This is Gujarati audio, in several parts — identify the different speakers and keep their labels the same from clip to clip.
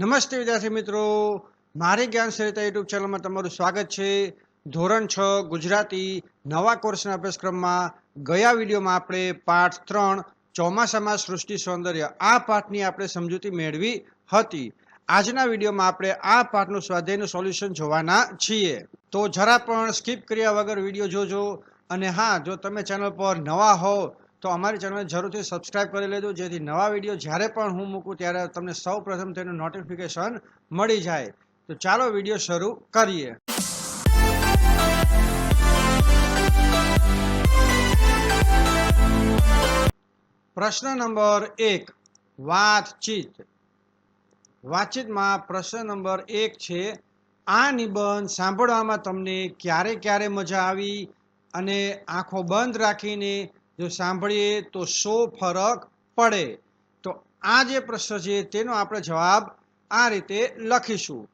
Speaker 1: નમસ્તે વિદ્યાર્થી મિત્રો. મારી જ્ઞાન સરિતા યુટ્યુબ ચેનલમાં તમારું સ્વાગત છે. ધોરણ છ, ગુજરાતી, નવા કોર્સના અભ્યાસક્રમમાં ગયા વિડીયોમાં આપણે પાઠ ત્રણ, ચોમાસામાં સૃષ્ટિ સૌંદર્ય, આ પાઠની આપણે સમજૂતી મેળવી હતી. આજના વિડીયોમાં આપણે આ પાઠનું સ્વાધ્યાયનું સોલ્યુશન જોવાના છીએ. તો જરા પણ સ્કીપ કર્યા વગર વીડિયો જોજો. અને હા, જો તમે ચેનલ પર નવા હો તો અમારી ચેનલ જરૂરથી સબસ્ક્રાઇબ કરી લેજો. જેથી નવા વીડિયો જ્યારે પણ હું મૂકું ત્યારે તમને સૌ પ્રથમ તેનું નોટિફિકેશન મળી જાય. તો ચાલો વીડિયો શરૂ કરીએ. પ્રશ્ન નંબર એક, વાતચીત. વાતચીતમાં પ્રશ્ન નંબર એક છે, આ નિબંધ સાંભળવામાં તમને ક્યારે ક્યારે મજા આવી? અને આંખો બંધ રાખીને જો સાંભળીએ તો શો ફરક પડે? તો આ જે પ્રશ્ન છે તેનો આપણે જવાબ આ રીતે લખીશું.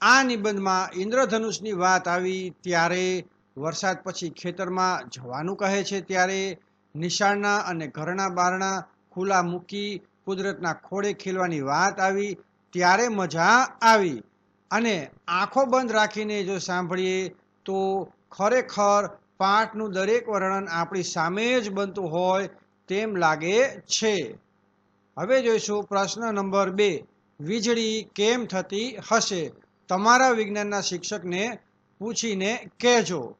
Speaker 1: આ નિબંધમાં ઇન્દ્રધનુષની વાત આવી ત્યારે વરસાદ પછી ખેતરમાં જવાનું કહે છે ત્યારે નિશાળના અને ઘરના બારણા ખુલ્લા મૂકી કુદરતના ખોળે ખીલવાની વાત આવી ત્યારે મજા આવી. અને આંખો બંધ રાખીને જો સાંભળીએ તો ખરેખર પાઠનું દરેક વર્ણન આપણી સામે જ બનતું હોય તેમ લાગે છે. હવે જોઈશું પ્રશ્ન નંબર બે. વીજળી કેમ થતી હશે? તમારા વિજ્ઞાનના શિક્ષકને પૂછીને કહેજો.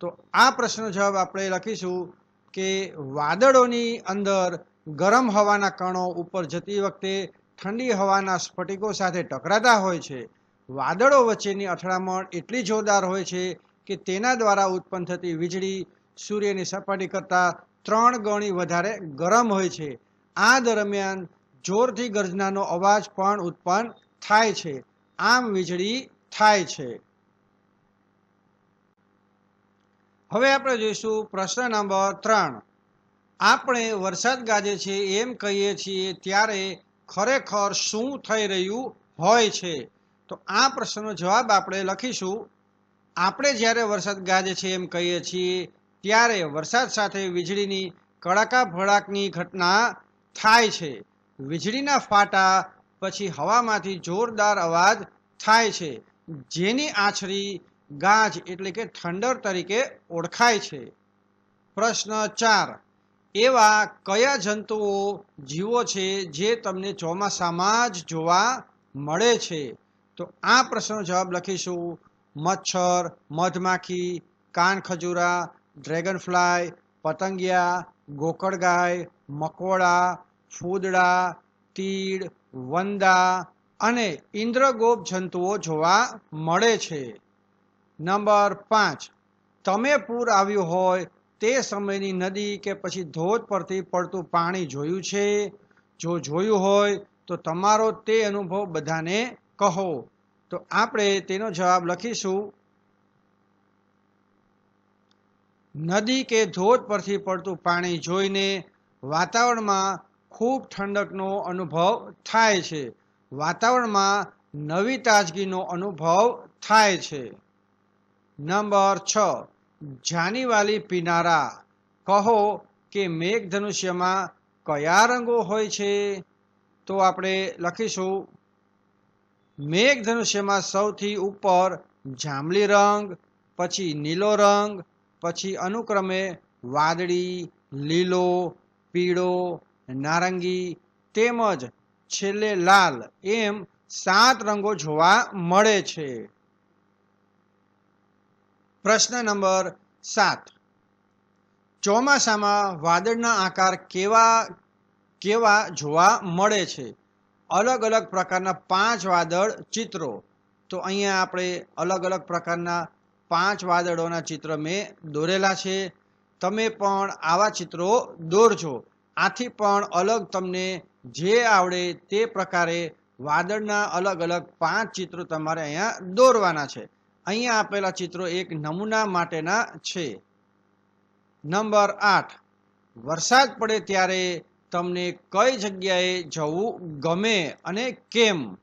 Speaker 1: તો આ પ્રશ્નનો જવાબ આપણે લખીશું કે વાદળોની અંદર ગરમ હવાના કણો ઉપર જતી વખતે ઠંડી હવાના સ્ફટિકો સાથે ટકરાતા હોય છે. વાદળો વચ્ચેની અથડામણ એટલી જોરદાર હોય છે કે તેના દ્વારા ઉત્પન્ન થતી વીજળી, સૂર્યની સપાટી કરતાં ત્રણ ગણી વધારે ગરમ હોય છે. આ દરમિયાન જોરથી ગર્જનાનો અવાજ પણ ઉત્પન્ન થાય છે. આમ વીજળી થાય છે. હવે આપણે જોઈશું પ્રશ્ન નંબર ત્રણ. આપણે વરસાદ ગાજે છે એમ કહીએ છીએ ત્યારે ખરેખર શું થઈ રહ્યું હોય છે? તો આ પ્રશ્નનો જવાબ આપણે લખીશું. આપણે જ્યારે વરસાદ ગાજે છે એમ કહીએ છીએ, ત્યારે વરસાદ સાથે વીજળીની કડાકા ભડાકની ઘટના થાય છે. વીજળીના ફાટા, પછી હવામાંથી જોરદાર અવાજ થાય છે. જેની આછરી ગાજ એટલે કે ઠંડર તરીકે ઓળખાય છે. પ્રશ્ન ચાર. એવા કયા જંતુઓ જીવો છે જે તમને ચોમાસામાં જ જોવા મળે છે? તો આ પ્રશ્નનો જવાબ લખીશું. મચ્છર, મધમાખી, કાન ખજૂરા ડ્રેગન ફ્લાય પતંગિયા, ગોકળગાય, મકોડા, ફૂદડા, તીડ, વંદા અને ઇન્દ્રગોપ જંતુઓ જોવા મળે છે. નંબર પાંચ. તમે પૂર આવ્યું હોય તે સમયની નદી કે પછી ધોધ પરથી પડતું પાણી જોયું છે? જો જોયું હોય તો તમારો તે અનુભવ બધાને કહો. તો આપણે તેનો જવાબ લખીશું. નદી કે ધોધ પરથી પડતું પાણી જોઈને વાતાવરણમાં ખૂબ ઠંડકનો અનુભવ થાય છે. વાતાવરણમાં નવી તાજગીનો અનુભવ થાય છે. નંબર છ, જાનીવાલી પીનારા. કહો કે મેઘધનુષ્યમાં કયા રંગો હોય છે? તો આપણે લખીશું. મેઘધનુષ્યમાં સૌથી ઉપર જાંબલી રંગ, પછી નીલો રંગ, પછી અનુક્રમે વાદળી, લીલો, પીળો, નારંગી, તેમજ છેલ્લે લાલ એમ સાત રંગો જોવા મળે છે. પ્રશ્ન નંબર સાત. ચોમાસામાં વાદળના આકાર કેવા કેવા જોવા મળે છે? અલગ અલગ પ્રકારના પાંચ વાદળ ચિત્રો. તો અહીંયા આપણે અલગ અલગ પ્રકારના પાંચ વાદળોના ચિત્ર મેં દોરેલા છે. તમે પણ આવા ચિત્રો દોરજો. આથી પણ અલગ તમને જે આવડે તે પ્રકારે વાદળના અલગ અલગ પાંચ ચિત્રો તમારે અહીંયા દોરવાના છે. અહીંયા આપેલા ચિત્રો એક નમૂના માટેના છે. નંબર આઠ. વરસાદ પડે ત્યારે તમને કઈ જગ્યાએ જવું ગમે અને કેમ?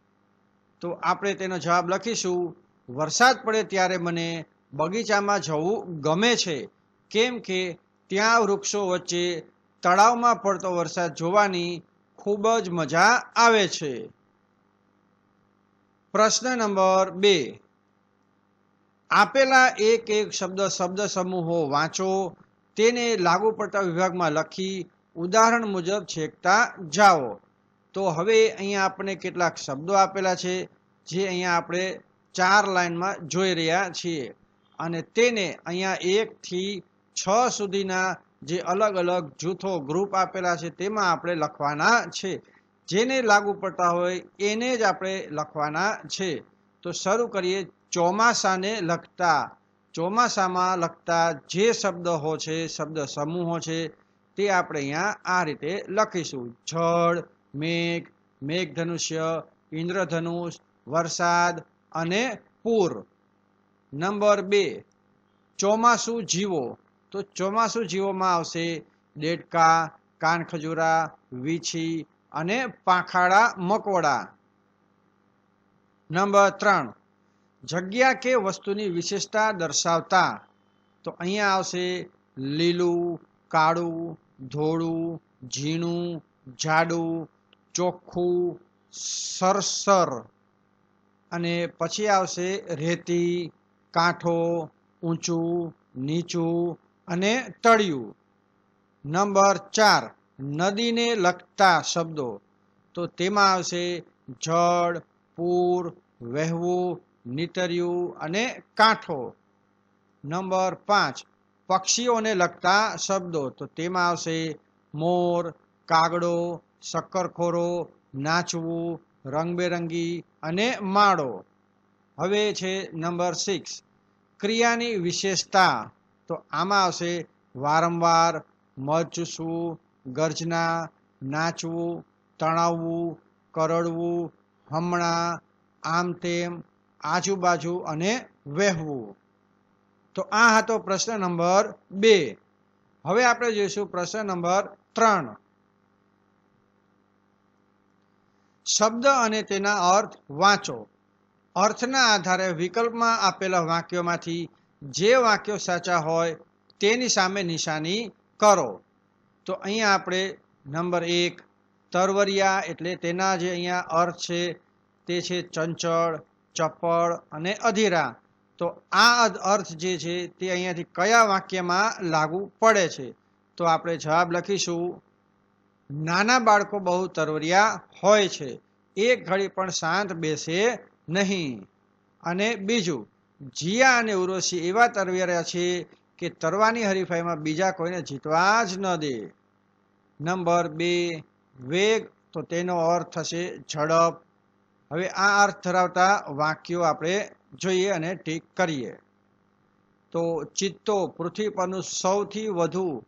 Speaker 1: તો આપણે તેનો જવાબ લખીશું, વરસાદ પડે ત્યારે મને બગીચામાં જવું ગમે છે. કેમ કે ત્યાં વૃક્ષો વચ્ચે તળાવમાં પડતો વરસાદ જોવાની ખૂબ જ મજા આવે છે. પ્રશ્ન નંબર બે. આપેલા એક એક શબ્દ શબ્દ સમૂહો વાંચો. તેને લાગુ પડતા વિભાગમાં લખી ઉદાહરણ મુજબ છેકતા જાઓ. તો હવે અહીંયા આપણે કેટલાક શબ્દો આપેલા છે, જે અહીંયા આપણે ચાર લાઈનમાં જોઈ રહ્યા છીએ. અને તેને અહીંયા એકથી છ સુધીના જે અલગ અલગ જૂથો ગ્રુપ આપેલા છે, તેમાં આપણે લખવાના છે. જેને લાગુ પડતા હોય એને જ આપણે લખવાના છે. તો શરૂ કરીએ ચોમાસાને લગતા. ચોમાસામાં લગતા જે શબ્દો છે, શબ્દ સમૂહો છે તે આપણે અહીંયા આ રીતે લખીશું. જળ, મેઘ, મેઘધનુષ્ય, ઇન્દ્રધનુષ, વરસાદ અને પૂર. નંબર બે, ચોમાસું જીવો. તો ચોમાસું જીવોમાં આવશે દેડકા, કાનખજૂરા, વીછી અને પાંખાડા મકોડા નંબર ત્રણ, જગ્યા કે વસ્તુની વિશેષતા દર્શાવતા. તો અહીંયા આવશે લીલું, કાળું ધોળું, ઝીણું, જાડું, ચોખ્ખું, સરસર. અને પછી આવશે રેતી, કાંઠો, ઊંચું, નીચું અને તળિયું. નંબર ચાર, નદીને લગતા શબ્દો. તો તેમાં આવશે જળ, પૂર, વહેવું, નીતર્યું અને કાંઠો. નંબર પાંચ પક્ષીઓને લગતા શબ્દો. તો તેમાં આવશે મોર, કાગડો, શક્કરખોરો, નાચવું, રંગબેરંગી અને માળો. હવે છે નંબર સિક્સ. ક્રિયાની વિશેષતા. તો આમાં આવશે વારંવાર મધ ચૂસવું ગર્જના, નાચવું, તણાવવું, કરડવું, હમણાં, આમ તેમ, આજુબાજુ અને વહેવું. તો આ હતો પ્રશ્ન નંબર બે. હવે આપણે જોઈશું પ્રશ્ન નંબર ત્રણ. શબ્દ અને તેના અર્થ વાંચો. અર્થના આધારે વિકલ્પમાં આપેલા વાક્યોમાંથી જે વાક્યો સાચા હોય તેની સામે નિશાની કરો. તો અહીંયા આપણે નંબર એક, તરવરિયા એટલે તેના જે અહીંયા અર્થ છે તે છે ચંચળ ચપળ અને અધીરા. તો આ અર્થ જે છે તે અહીંયાથી કયા વાક્યમાં લાગુ પડે છે? તો આપણે જવાબ લખીશું, નાના બાળકો બહુ તરવરિયા હોય છે. એક ઘડી પણ શાંત બેસે નહીં. અને બીજું, જીયા અને ઉર્વશી એવા તરવરિયા છે કે તરવાની હરીફાઈમાં બીજા કોઈને જીતવા જ ન દે. નંબર બે, વેગ. તો તેનો અર્થ થશે ઝડપ. હવે આ અર્થ ધરાવતા વાક્યો આપણે જોઈએ અને ટીક કરીએ. તો ચિત્તો પૃથ્વી પરનું સૌથી વધુ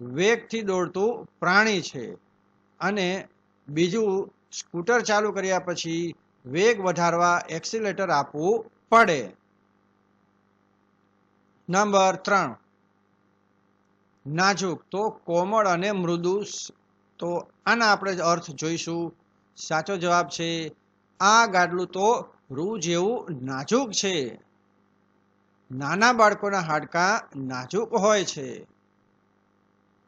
Speaker 1: વેગથી દોડતું પ્રાણી છે. અને બીજું, સ્કૂટર ચાલુ કર્યા પછી વેગ વધારવા એક્સિલેટર આપવું પડે. નંબર ત્રણ. નાજુક તો કોમળ અને મૃદુ તો આના આપણે અર્થ જોઈશું. સાચો જવાબ છે, આ ગાડલું તો રૂ જેવું નાજુક છે. નાના બાળકોના હાડકાં નાજુક હોય છે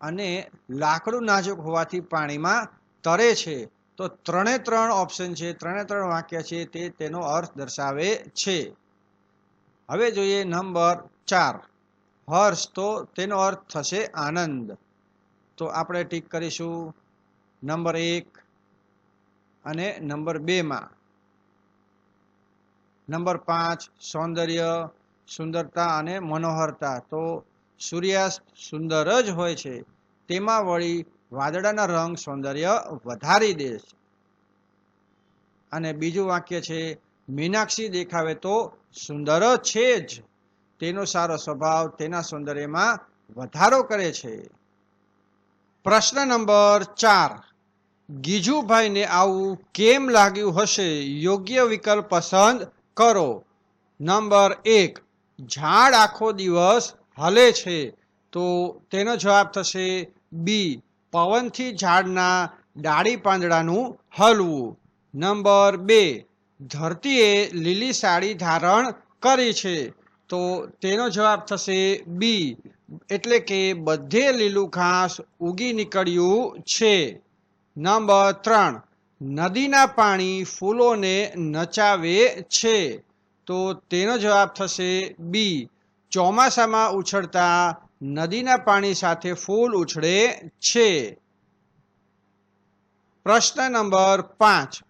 Speaker 1: અને લાકડું નાજુક હોવાથી પાણીમાં તરે છે. તો ત્રણે ત્રણ ઓપ્શન છે, ત્રણે ત્રણ વાક્ય છે તે તેનો અર્થ દર્શાવે છે. હવે જોઈએ નંબર ચાર. હર્ષ, તો તેનો અર્થ થશે આનંદ. તો આપણે ટીક કરીશું. નંબર એક અને નંબર બેમાં. નંબર પાંચ, સૌંદર્ય, સુંદરતા અને મનોહરતા. તો સૂર્યાસ્ત સુંદર જ હોય છે. તેમાં વળી વાદળાના રંગ સૌંદર્ય વધારી દે છે. અને બીજું વાક્ય છે, મીનાક્ષી દેખાવે તો સુંદર છે જ. તેનો સારો સ્વભાવ તેના સૌંદર્યમાં વધારો કરે છે. પ્રશ્ન નંબર ચાર, ગીજુભાઈને આવું કેમ લાગ્યું હશે? યોગ્ય વિકલ્પ પસંદ કરો. નંબર એક, ઝાડ આખો દિવસ હલે છે, તો તેનો જવાબ થશે બી, પવનથી ઝાડના ડાળી પાંદડાનું હલવું. નંબર બે, ધરતીએ લીલી સાડી ધારણ કરી છે, તો તેનો જવાબ થશે બી, એટલે કે બધે લીલું ઘાસ ઉગી નીકળ્યું છે. નંબર ત્રણ નદીના પાણી ફૂલોને નચાવે છે. તો તેનો જવાબ થશે બી. ચોમાસામાં ઉછળતા નદીના પાણી સાથે ફૂલ ઉછળે છે. પ્રશ્ન નંબર પાંચ.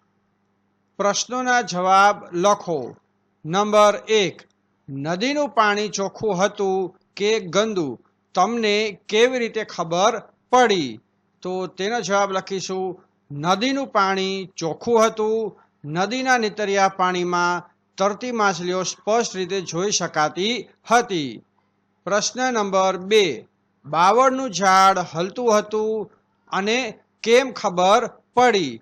Speaker 1: પ્રશ્નોના જવાબ લખો. નંબર એક. નદીનું પાણી ચોખ્ખું હતું કે ગંદુ? તમને કેવી રીતે ખબર પડી? તો તેનો જવાબ લખીશું નદીનું પાણી ચોખ્ખું હતું. નદીના નીતરિયા પાણીમાં તરતી માછલીઓ સ્પષ્ટ રીતે જોઈ શકાતી હતી. પ્રશ્ન નંબર બે. બાવળનું ઝાડ હલતું હતું અને કેમ ખબર પડી?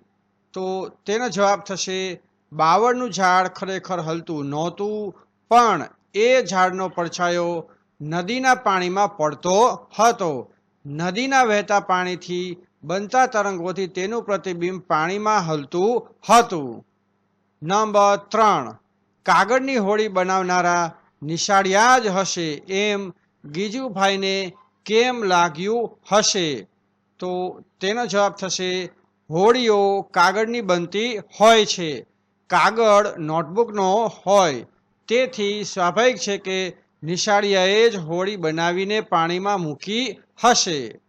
Speaker 1: તો તેનો જવાબ થશે, બાવળનું ઝાડ ખરેખર હલતું નહોતું, પણ એ ઝાડનો પડછાયો નદીના પાણીમાં પડતો હતો. નદીના વહેતા પાણીથી બનતા તરંગોથી તેનું પ્રતિબિંબ પાણીમાં હલતું હતું. નંબર ત્રણ, કાગળની હોળી બનાવનારા નિશાળિયા જ હશે એમ ગીજુભાઈને કેમ લાગ્યું હશે? તો તેનો જવાબ થશે હોળીઓ કાગળની બનતી હોય છે. કાગળ નોટબુકનો હોય. તેથી સ્વાભાવિક છે કે નિશાળિયાએ જ હોળી બનાવીને પાણીમાં મૂકી હશે.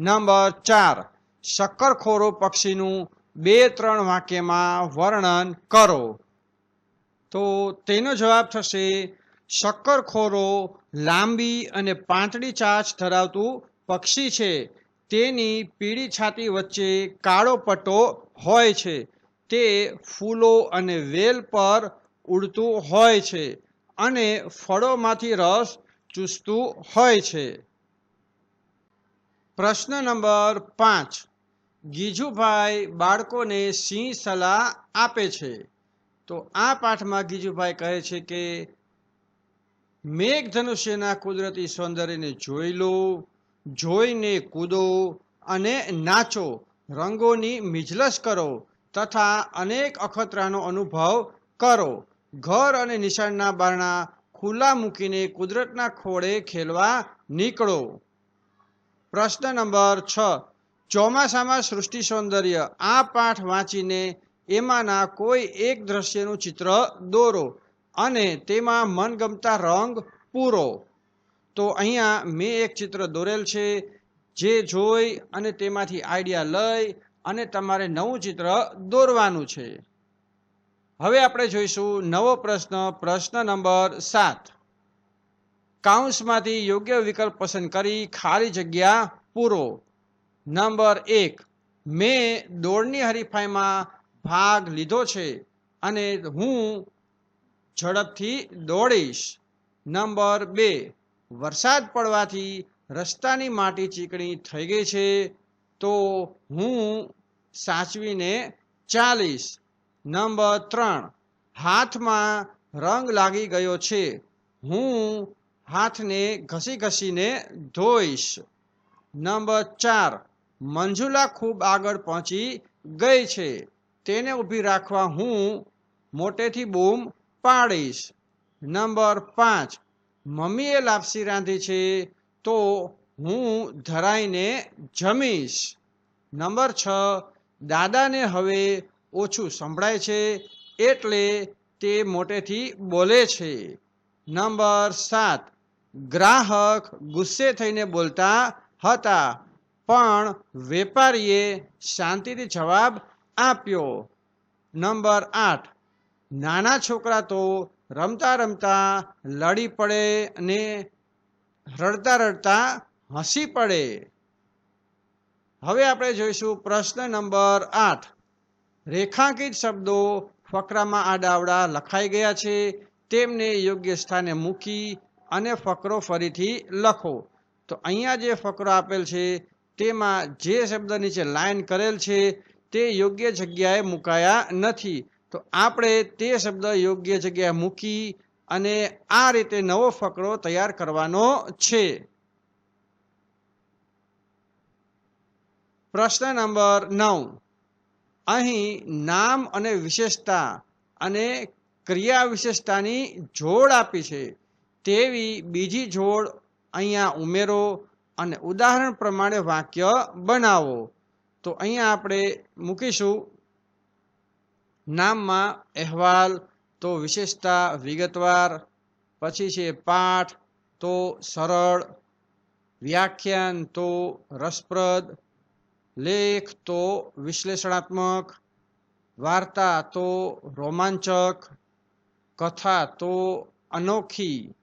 Speaker 1: નંબર ચાર, શક્કરખોરો પક્ષીનું બે ત્રણ વાક્યમાં વર્ણન કરો. તો તેનો જવાબ થશે, શક્કરખોરો લાંબી અને પાંતળી ચાંચ ધરાવતું પક્ષી છે. તેની પીળી છાતી વચ્ચે કાળો પટ્ટો હોય છે. તે ફૂલો અને વેલ પર ઉડતું હોય છે અને ફળોમાંથી રસ ચૂસતું હોય છે. પ્રશ્ન નંબર પાંચ. ગીજુભાઈ બાળકોને સિંહ સલાહ આપે છે. તો આ પાઠમાં ગીજુભાઈ કહે છે કે, મેઘધનુષ્યના કુદરતી સૌંદર્યને જોઈ લો, જોઈને કૂદો અને નાચો, રંગોની મિજલસ કરો તથા અનેક અખતરાનો અનુભવ કરો. ઘર અને નિશાળના બારણા ખુલ્લા મૂકીને કુદરતના ખોળે ખેલવા નીકળો. પ્રશ્ન નંબર છ. ચોમાસામાં સૃષ્ટિ સૌંદર્ય. આ પાઠ વાંચીને એમાંના કોઈ એક દ્રશ્યનું ચિત્ર દોરો અને તેમાં મનગમતા રંગ પૂરો. તો અહીંયા મેં એક ચિત્ર દોરેલ છે, જે જોઈ અને તેમાંથી આઈડિયા લઈ અને તમારે નવું ચિત્ર દોરવાનું છે. હવે આપણે જોઈશું નવો પ્રશ્ન પ્રશ્ન નંબર સાત. કાઉન્સમાંથી યોગ્ય વિકલ્પ પસંદ કરી ખાલી જગ્યા પૂરો. નંબર એક, મેં દોડની હરીફાઈમાં ભાગ લીધો છે અને હું ઝડપથી દોડીશ. નંબર બે, વરસાદ પડવાથી રસ્તાની માટી ચીકણી થઈ ગઈ છે તો હું સાચવીને ચાલીશ. નંબર ત્રણ, હાથમાં રંગ લાગી ગયો છે. હું હાથને ઘસી ઘસીને ધોઈશ. નંબર ચાર, મંજુલા ખૂબ આગળ પહોંચી ગઈ છે. તેને ઊભી રાખવા હું મોટેથી બૂમ પાડીશ. નંબર પાંચ, મમ્મીએ લાપસી રાંધી છે તો હું ધરાઈને જમીશ. નંબર છ, દાદાને હવે ઓછું સંભળાય છે એટલે તે મોટેથી બોલે છે. નંબર સાત ગ્રાહક ગુસ્સે થઈને બોલતા હતા, પણ વેપારીએ શાંતિથી જવાબ આપ્યો. નંબર આઠ, નાના છોકરા તો રમતા રમતા લડી પડે અને રડતા રડતા હસી પડે. હવે આપણે જોઈશું પ્રશ્ન નંબર આઠ. રેખાંકિત શબ્દો ફકરામાં આડાવડા લખાઈ ગયા છે. તેમને યોગ્ય સ્થાને મૂકી અને ફકરો ફરીથી લખો. તો અહીંયા જે ફકરો આપેલ છે, તેમાં જે શબ્દ નીચે લાઈન કરેલ છે, તે યોગ્ય જગ્યાએ મુકાયા નથી. તો આપણે તે શબ્દ યોગ્ય જગ્યાએ મૂકી અને આ રીતે નવો ફકરો તૈયાર કરવાનો છે. પ્રશ્ન નંબર નવ. અહીં નામ અને વિશેષતા અને ક્રિયા વિશેષતાની જોડ આપી છે. તેવી બીજી જોડ અહીંયા ઉમેરો અને ઉદાહરણ પ્રમાણે વાક્ય બનાવો. તો અહીંયા આપણે મૂકીશું. નામમાં અહેવાલ, તો વિશેષતા, વિગતવાર, પછી છે પાઠ, તો સરળ, વ્યાખ્યાન, તો રસપ્રદ, લેખ, તો વિશ્લેષણાત્મક, વાર્તા, તો રોમાંચક, કથા, તો અનોખી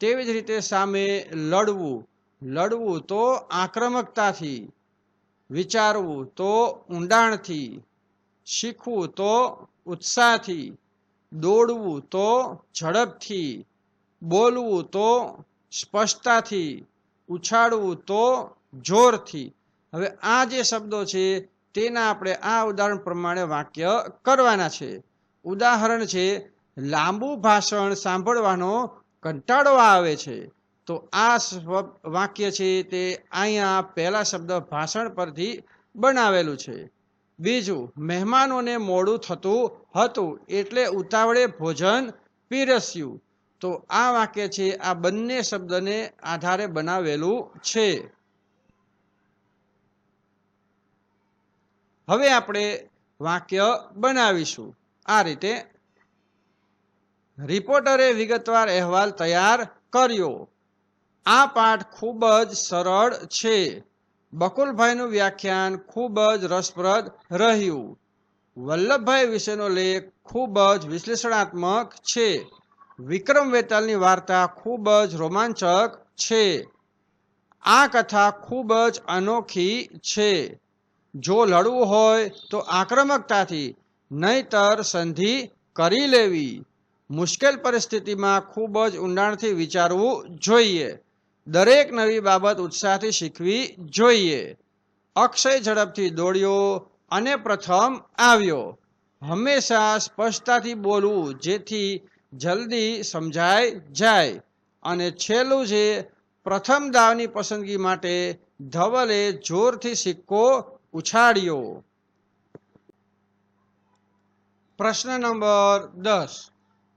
Speaker 1: તેવી જ રીતે સામે લડવું. લડવું તો આક્રમકતાથી, વિચારવું તો ઊંડાણથી, શીખવું તો ઉત્સાહથી, દોડવું તો ઝડપથી, બોલવું તો સ્પષ્ટતાથી, ઉછાળવું તો જોરથી. હવે આ જે શબ્દો છે, તેના આપણે આ ઉદાહરણ પ્રમાણે વાક્ય કરવાના છે. ઉદાહરણ છે, લાંબુ ભાષણ સાંભળવાનો કંટાળો આવે છે, તો આ વાક્ય છે તે અહીંયા પહેલા શબ્દ ભાષણ પરથી બનાવેલું છે. બીજું, મહેમાનોને મોડું થતું હતું એટલે ઉતાવળે ભોજન પીરસ્યું. તો આ વાક્ય છે, આ બંને શબ્દને આધારે બનાવેલું છે. હવે આપણે વાક્ય બનાવીશું. આ રીતે રિપોર્ટરે વિગતવાર અહેવાલ તૈયાર કર્યો. આ પાઠ ખૂબ જ સરળ છે. બકુલભાઈનું વ્યાખ્યાન ખૂબ જ રસપ્રદ રહ્યું. વલ્લભભાઈ વિશેનો લેખ ખૂબ જ વિશ્લેષણાત્મક છે. વિક્રમ વેતાલની વાર્તા ખૂબ જ રોમાંચક છે. આ કથા ખૂબ જ અનોખી છે. જો લડવું હોય તો આક્રમકતાથી નહીતર સંધિ કરી લેવી. મુશ્કેલ પરિસ્થિતિમાં ખૂબ જ ઊંડાણથી વિચારવું જોઈએ. દરેક નવી બાબત ઉત્સાહથી શીખવી જોઈએ. અક્ષય ઝડપથી દોડ્યો અને પ્રથમ આવ્યો. હંમેશા સ્પષ્ટતાથી બોલવું જેથી જલ્દી સમજાય જાય અને છેલ્લું છે, પ્રથમ દાવની પસંદગી માટે ધવલે જોરથી સિક્કો ઉછાળ્યો. પ્રશ્ન નંબર દસ.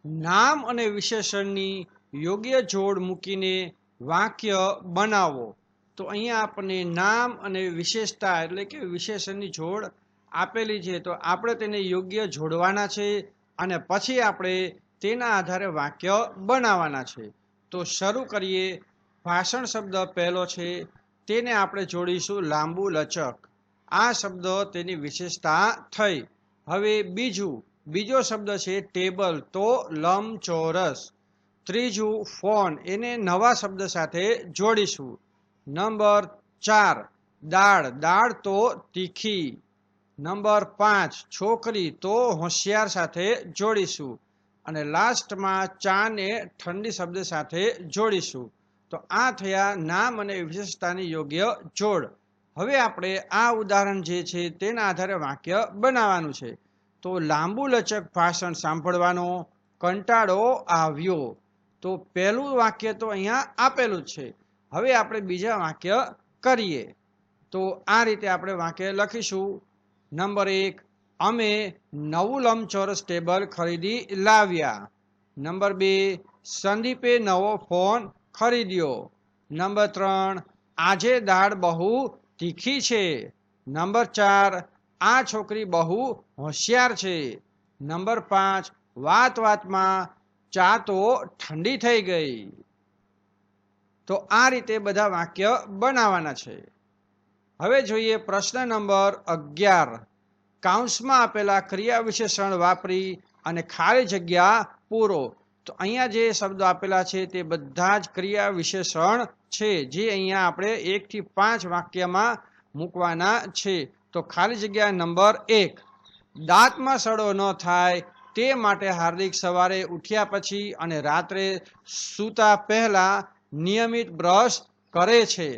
Speaker 1: નામ અને વિશેષણની યોગ્ય જોડ મૂકીને વાક્ય બનાવો. તો અહીંયા આપણને નામ અને વિશેષતા એટલે કે વિશેષણની જોડ આપેલી છે. તો આપણે તેને યોગ્ય જોડવાના છે અને પછી આપણે તેના આધારે વાક્ય બનાવવાના છે. તો શરૂ કરીએ. ભાષણ શબ્દ પહેલો છે. તેને આપણે જોડીશું લાંબુ લચક. આ શબ્દ તેની વિશેષતા થઈ. હવે બીજું બીજો શબ્દ છે ટેબલ, તો લંબચોરસ. ત્રીજું, ફોન, એને નવા શબ્દ સાથે જોડીશું. નંબર ચાર, દાળ દાળ તો તીખી. નંબર પાંચ, છોકરી, તો હોશિયાર સાથે જોડીશું. અને લાસ્ટમાં ચાને ઠંડી શબ્દ સાથે જોડીશું. તો આ થયા નામ અને વિશેષતાની યોગ્ય જોડ. હવે આપણે આ ઉદાહરણ જે છે તેના આધારે વાક્ય બનાવવાનું છે. તો લાંબુ લચક ભાષણ સાંભળવાનો કંટાળો આવ્યો. તો પહેલું વાક્ય તો અહીંયા આપેલું છે. હવે આપણે બીજા વાક્ય કરીએ. તો આ રીતે આપણે વાક્ય લખીશું. નંબર એક, અમે નવું લંબચોરસ ટેબલ ખરીદી લાવ્યા. નંબર બે, સંદીપે નવો ફોન ખરીદ્યો. નંબર ત્રણ, આજે દાળ બહુ તીખી છે. નંબર ચાર આ છોકરી બહુ હોશિયાર છે. નંબર પાંચ, વાત વાતમાં ચા તો ઠંડી થઈ ગઈ. તો આ રીતે બધા વાક્ય બનાવવાના છે. હવે જોઈએ પ્રશ્ન નંબર અગિયાર. કાઉન્સમાં આપેલા ક્રિયા વિશેષણ વાપરી અને ખાલી જગ્યા પૂરો. તો અહીંયા જે શબ્દો આપેલા છે તે બધા જ ક્રિયા વિશેષણ છે, જે અહીંયા આપણે એકથી પાંચ વાક્યમાં મૂકવાના છે. તો ખાલી જગ્યા નંબર એક. દાંતમાં સડો ન થાય, તે માટે હાર્દિક સવારે ઉઠ્યા પછી અને રાત્રે સૂતા પહેલા નિયમિત બ્રશ કરે છે.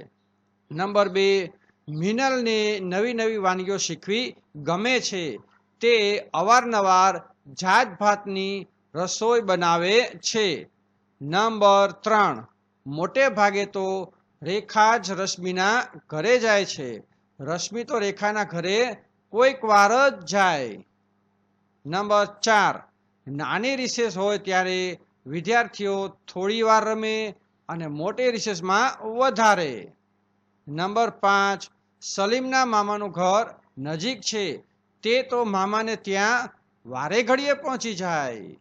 Speaker 1: નંબર બે, મિનલને નવી નવી વાનગીઓ શીખવી ગમે છે. તે અવારનવાર જાત ભાતની રસોઈ બનાવે છે. નંબર ત્રણ, મોટે ભાગે તો રેખા જ રશ્મિના ઘરે જાય છે. રશ્મિ તો રેખાના ઘરે કોઈક વાર જ જાય. નંબર ચાર. નાની રિસેસ હોય ત્યારે વિદ્યાર્થીઓ થોડી વાર રમે અને મોટી રિસેસમાં વધારે. નંબર પાંચ. સલીમના મામાનું ઘર નજીક છે. તે તો મામાને ત્યાં વારે ઘડીએ પહોંચી જાય.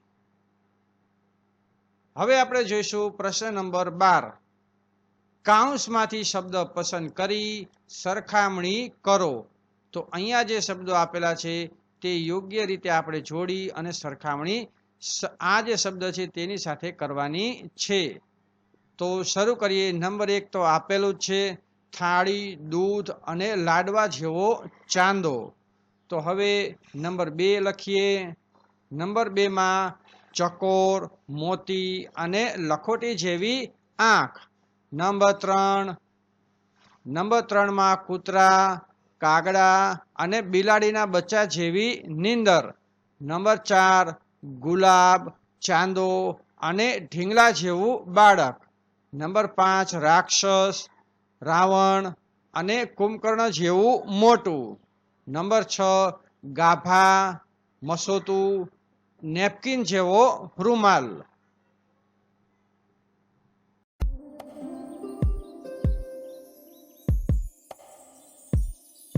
Speaker 1: હવે આપણે જોઈશું પ્રશ્ન નંબર બાર. કાઉન્સમાંથી શબ્દ પસંદ કરી સરખામણી કરો. તો અહીંયા જે શબ્દો આપેલા છે તે યોગ્ય રીતે આપણે જોડી અને સરખામણી આ જે શબ્દ છે તેની સાથે કરવાની છે. તો શરૂ કરીએ. નંબર એક તો આપેલું જ છે, થાળી, દૂધ અને લાડવા જેવો ચાંદો. તો હવે નંબર બે લખીએ. નંબર બેમાં ચકોર, મોતી અને લખોટી જેવી આંખ. નંબર ત્રણ. નંબર ત્રણમાં કૂતરા, કાગડા અને બિલાડીના બચ્ચા જેવી નીંદર. નંબર ચાર, ગુલાબ, ચાંદો અને ઢીંગલા જેવું બાળક. નંબર પાંચ, રાક્ષસ, રાવણ અને કુંભકર્ણ જેવું મોટું. નંબર છ, ગાભા, મસોતું, નેપકિન જેવો રૂમાલ.